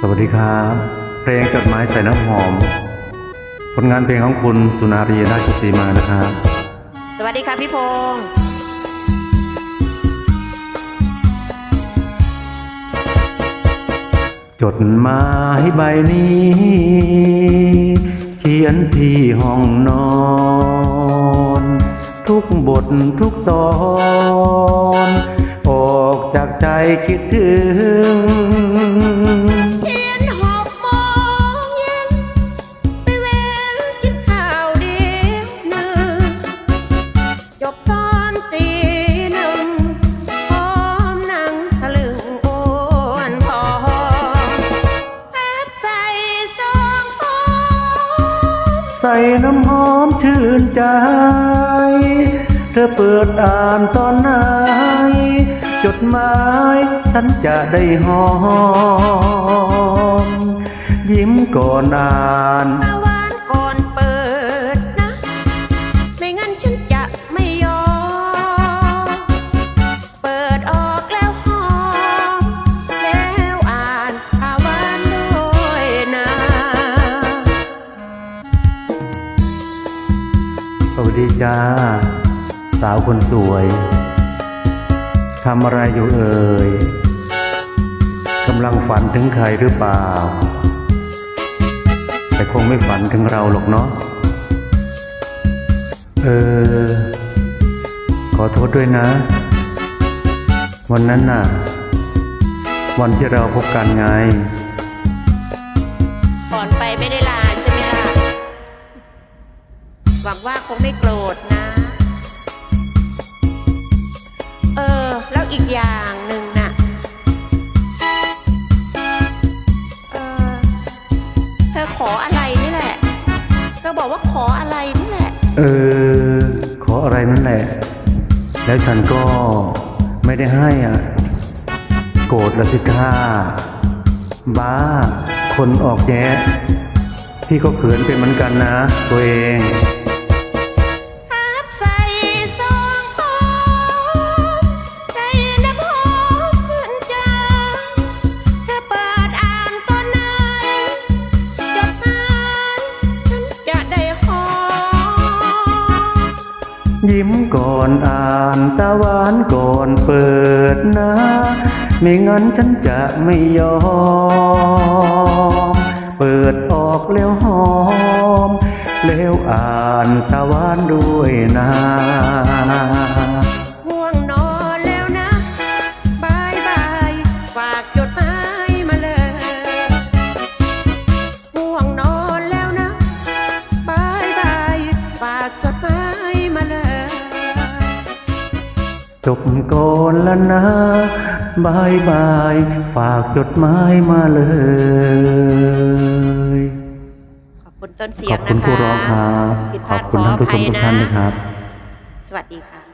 สวัสดีครับเพลงจดหมายใส่น้ำหอม ผลงานเพลงของคุณสุนารีราชสีมานะครับสวัสดีค่ะพี่พงษ์จดหมายใบนี้ เขียนที่ห้องนอน ทุกบททุกตอน ออกจากใจคิดถึง น้ำหอมชื่นใจ เธอเปิดอ่านตอนไหน จดหมายฉันจะได้หอม ยิ้มก่อนอ่าน วัสดีจ้า สาวคนสวยทำอะไรอยู่เอ่ยกำลังฝันถึงใครหรือเปล่า แต่คงไม่ฝันถึงเราหรอกเนาะเออ ขอโทษด้วยนะ วันนั้นน่ะ วันที่เราพบกันไง หวังว่าคงไม่โกรธนะ เออ แล้วอีกอย่างหนึ่งน่ะเออเธอขออะไรนี่แหละเธอบอกว่าขออะไรนี่แหละ เออ ขออะไรนั่นแหละ แล้วฉันก็ไม่ได้ให้อะ โกรธละสิท่าบ้า คนออกแย้พี่ก็เขินเป็นเหมือนกันนะ ตัวเอง ยิ้มก่อนอ่านตาหวานก่อนเปิดนะ ไม่งั้นฉันจะไม่ยอม เปิดออกแล้วหอม แล้วอ่านตาหวานด้วยนะ จบก่อนแล้วนะบายบาย ฝากจดหมายมาเลย ขอบคุณต้นเสีขยองบนะคะคุณผู้ร้องครับผิดพขอลาบดคุณขอท่านอผู้ชภัมยทุกนะท่านนะครับ สวัสดีค่ะ